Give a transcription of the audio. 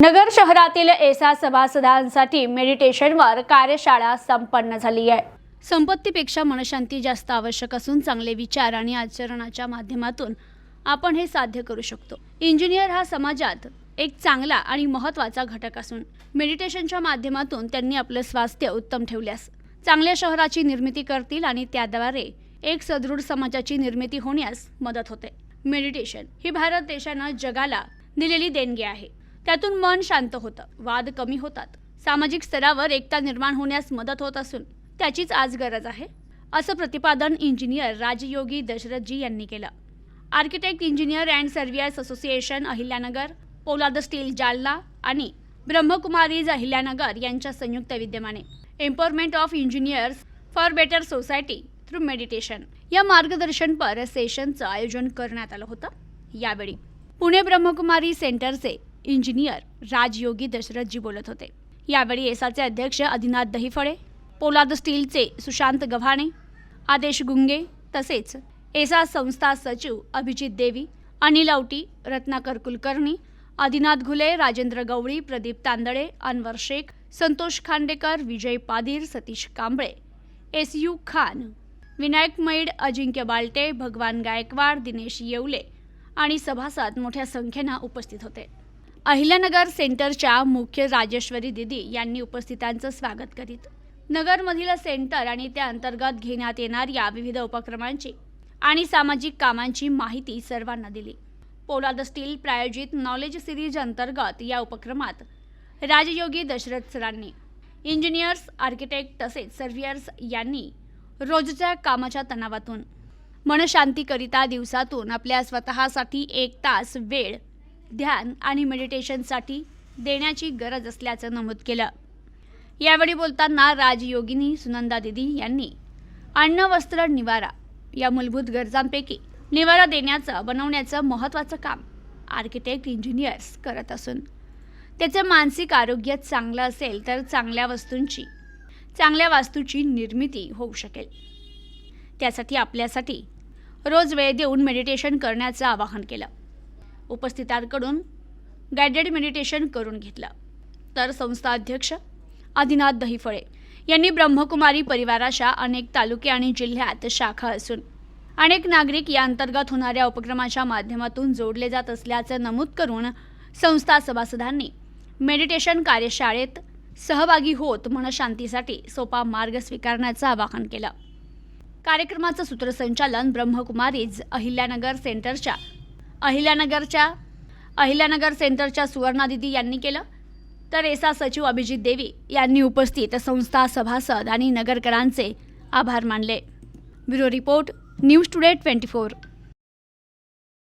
नगर शहरातील एसा सभासदांसाठी मेडिटेशनवर कार्यशाळा संपन्न झाली आहे. संपत्तीपेक्षा मनशांती जास्त आवश्यक असून चांगले विचार आणि आचरणाच्या माध्यमातून आपण हे साध्य करू शकतो. इंजिनियर हा समाजात एक चांगला आणि महत्त्वाचा घटक असून मेडिटेशनच्या माध्यमातून त्यांनी आपलं स्वास्थ्य उत्तम ठेवल्यास चांगल्या शहराची निर्मिती करतील आणि त्याद्वारे एक सदृढ समाजाची निर्मिती होण्यास मदत होते. मेडिटेशन ही भारत देशानं जगाला दिलेली देणगी आहे. त्यातून मन शांत होतं. वाद कमी होतात. सामाजिक स्तरावर एकता निर्माण होण्यास मदत होत असून त्याचीच आज गरज आहे असं प्रतिपादन इंजिनियर राजयोगी दशरथजी यांनी केलं. Architect engineer and surveyors association Ahilyanagar Polad steel Jalna आणि ब्रह्मकुमारीज अहिल्यानगर यांच्या संयुक्त विद्यमाने. Empowerment of engineers for better society through meditation या मार्गदर्शनपर सेशनचं आयोजन करण्यात आलं होतं. यावेळी पुणे ब्रह्मकुमारी सेंटरचे इंजिनियर राजयोगी दशरथजी बोलत होते. यावेळी एसाचे अध्यक्ष आदिनाथ दहिफळे पोलाद स्टीलचे सुशांत गव्हाणे आदेश गुंगे तसेच एसा संस्था सचिव अभिजित देवी अनिल औटी रत्नाकर कुलकर्णी आदिनाथ घुले राजेंद्र गवळी प्रदीप तांदळे अनवर शेख संतोष खांडेकर विजय पादीर सतीश कांबळे एस यू खान विनायक मैड अजिंक्य बालटे भगवान गायकवाड दिनेश येवले आणि सभासद मोठ्या संख्येनं उपस्थित होते. अहिल्यानगर सेंटरच्या मुख्य राजेश्वरी दिदी यांनी उपस्थितांचं स्वागत करीत नगरमधील सेंटर आणि त्या अंतर्गत घेण्यात येणाऱ्या विविध उपक्रमांची आणि सामाजिक कामांची माहिती सर्वांना दिली. पोलाद स्टील प्रायोजित नॉलेज सिरीज अंतर्गत या उपक्रमात राजयोगी दशरथ सरांनी इंजिनियर्स आर्किटेक्ट तसेच सर्व्हियर्स यांनी रोजच्या कामाच्या तणावातून मनशांतीकरिता दिवसातून आपल्या स्वतःसाठी एक तास वेळ ध्यान आणि मेडिटेशनसाठी देण्याची गरज असल्याचं नमूद केलं. यावेळी बोलताना राजयोगिनी सुनंदा दिदी यांनी अन्न वस्त्र निवारा या मूलभूत गरजांपैकी निवारा देण्याचं बनवण्याचं महत्त्वाचं काम आर्किटेक्ट इंजिनियर्स करत असून त्याचं मानसिक आरोग्य चांगलं असेल तर चांगल्या वस्तूंची चांगल्या वास्तूची निर्मिती होऊ शकेल. त्यासाठी आपल्यासाठी रोज वेळ देऊन मेडिटेशन करण्याचं आवाहन केलं. उपस्थितांकडून गायडेड मेडिटेशन करून घेतलं. तर संस्था अध्यक्ष आदिनाथ दहिफळे यांनी ब्रह्मकुमारी परिवाराच्या अनेक तालुके आणि जिल्ह्यात शाखा असून अनेक नागरिक या अंतर्गत होणाऱ्या उपक्रमाच्या माध्यमातून जोडले जात असल्याचं नमूद करून संस्था सभासदांनी मेडिटेशन कार्यशाळेत सहभागी होत मनशांतीसाठी सोपा मार्ग स्वीकारण्याचं आवाहन केलं. कार्यक्रमाचं सूत्रसंचालन ब्रह्मकुमारीज अहिल्यानगर सेंटरच्या अहिल्यानगरच्या अहिल्यानगर सेंटरच्या सुवर्णा दिदी यांनी केलं. तर एसा सचिव अभिजित देवी यांनी उपस्थित संस्था सभासद आणि नगरकरांचे आभार मानले. Bureau report news today twenty four.